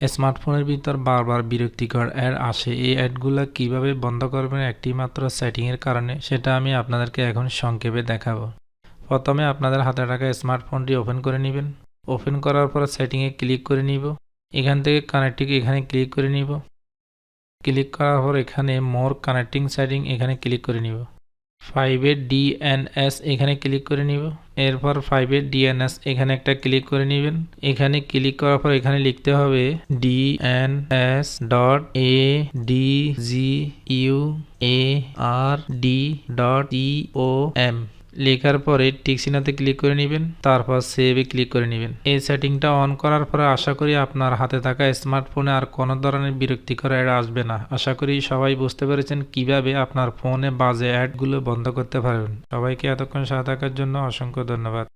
স্মার্টফোনের ভিতর বারবার বিরক্তিকর অ্যাড আসে। এই অ্যাডগুলো কীভাবে বন্ধ করবেন একটি মাত্র সেটিংয়ের কারণে, সেটা আমি আপনাদেরকে এখন সংক্ষেপে দেখাবো। প্রথমে আপনাদের হাতে থাকা স্মার্টফোনটি ওপেন করে নেবেন। ওপেন করার পর সেটিংয়ে ক্লিক করে নিব। এখান থেকে কানেক্টিং এখানে ক্লিক করে নিব। ক্লিক করার পর এখানে মোর কানেক্টিং সেটিং এখানে ক্লিক করে নিব। ফাইভের ডিএনএস এখানে ক্লিক করে নিব। এরপর ফাইভের ডিএনএস এখানে একটা ক্লিক করে নেবেন। এখানে ক্লিক করার পর এখানে লিখতে হবে DNS dot A D G U A R D dot E O M লেখার পরে টিকসিনাতে ক্লিক করে নেবেন, তারপর সেভে ক্লিক করে নেবেন। এই সেটিংটা অন করার পরে আশা করি আপনার হাতে থাকা স্মার্টফোনে আর কোনো ধরনের বিরক্তিকর অ্যাড আসবে না। আশা করি সবাই বুঝতে পেরেছেন কীভাবে আপনার ফোনে বাজে অ্যাডগুলো বন্ধ করতে পারবেন। সবাইকে এতক্ষণ সাথে থাকার জন্য অসংখ্য ধন্যবাদ।